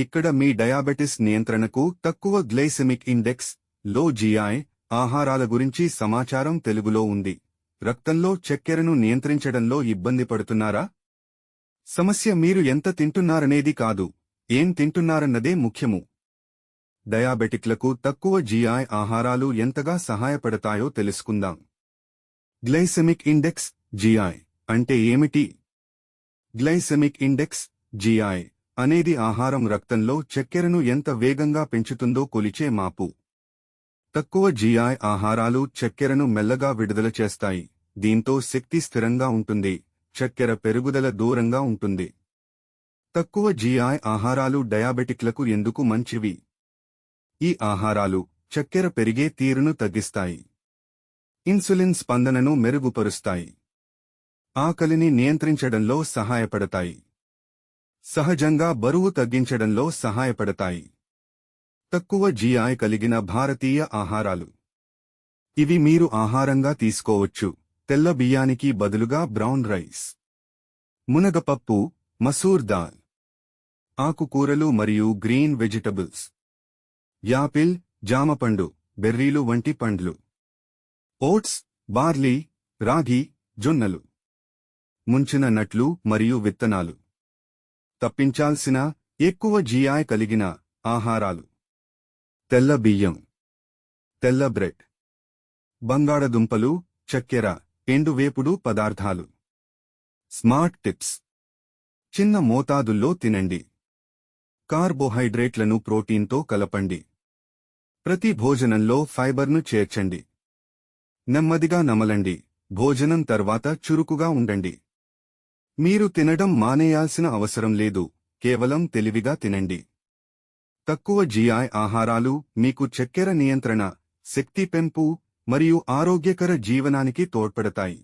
ఇక్కడ మీ డయాబెటిస్ నియంత్రణకు తక్కువ గ్లైసెమిక్ ఇండెక్స్లో జీఐ ఆహారాల గురించి సమాచారం తెలుగులో ఉంది. రక్తంలో చక్కెరను నియంత్రించడంలో ఇబ్బంది పడుతున్నారా? సమస్య మీరు ఎంత తింటున్నారనేది కాదు. ఏం తింటున్నారన్నదే ముఖ్యము. డయాబెటిక్లకు తక్కువ జీఐ ఆహారాలు ఎంతగా సహాయపడతాయో తెలుసుకుందాం. గ్లైసెమిక్ ఇండెక్స్ జీఐ అంటే ఏమిటి? గ్లైసెమిక్ ఇండెక్స్ జీఐ అనేది ఆహారం రక్తంలో చక్కెరను ఎంత వేగంగా పెంచుతుందో కొలిచే మాపు. తక్కువ జీఐ ఆహారాలు చక్కెరను మెల్లగా విడుదల చేస్తాయి. దీంతో శక్తి స్థిరంగా ఉంటుంది. చక్కెర పెరుగుదల దూరంగా ఉంటుంది. తక్కువ జీఐ ఆహారాలు డయాబెటిక్లకు ఎందుకు మంచివి? ఈ ఆహారాలు చక్కెర పెరిగే తీరును తగ్గిస్తాయి. ఇన్సులిన్ స్పందనను మెరుగుపరుస్తాయి. ఆకలిని నియంత్రించడంలో సహాయపడతాయి. సహజంగా బరువు తగ్గించడంలో సహాయపడతాయి. తక్కువ జీఐ కలిగిన భారతీయ ఆహారాలు. ఇవి మీరు ఆహారంగా తీసుకోవచ్చు. తెల్ల బియ్యానికి బదులుగా బ్రౌన్ రైస్. మునగపప్పు మసూర్ దాల్. ఆకుకూరలు మరియు గ్రీన్ వెజిటబుల్స్. యాపిల్ జామపండు బెర్రీలు వంటి పండ్లు. ఓట్స్ బార్లీ రాగి జొన్నలు. ముంచిన నట్లు మరియు విత్తనాలు. తప్పించాల్సిన ఎక్కువ జీఐ కలిగిన ఆహారాలు. తెల్ల బియ్యం. తెల్ల బ్రెడ్. బంగాళదుంపలు చక్కెర ఎండువేపుడు పదార్థాలు. Smart tips. చిన్న మోతాదుల్లో తినండి. కార్బోహైడ్రేట్లను ప్రోటీన్తో కలపండి. ప్రతి భోజనంలో ఫైబర్ను చేర్చండి. నెమ్మదిగా నమలండి. భోజనం తర్వాత చురుకుగా ఉండండి. మీరు తినడం మానేయాల్సిన అవసరం లేదు కేవలం తెలివిగా తినండి. తక్కువ జీఐ ఆహారాలు మీకు చక్కెర నియంత్రణ శక్తి పెంపు మరియు ఆరోగ్యకర జీవనానికి తోడ్పడతాయి.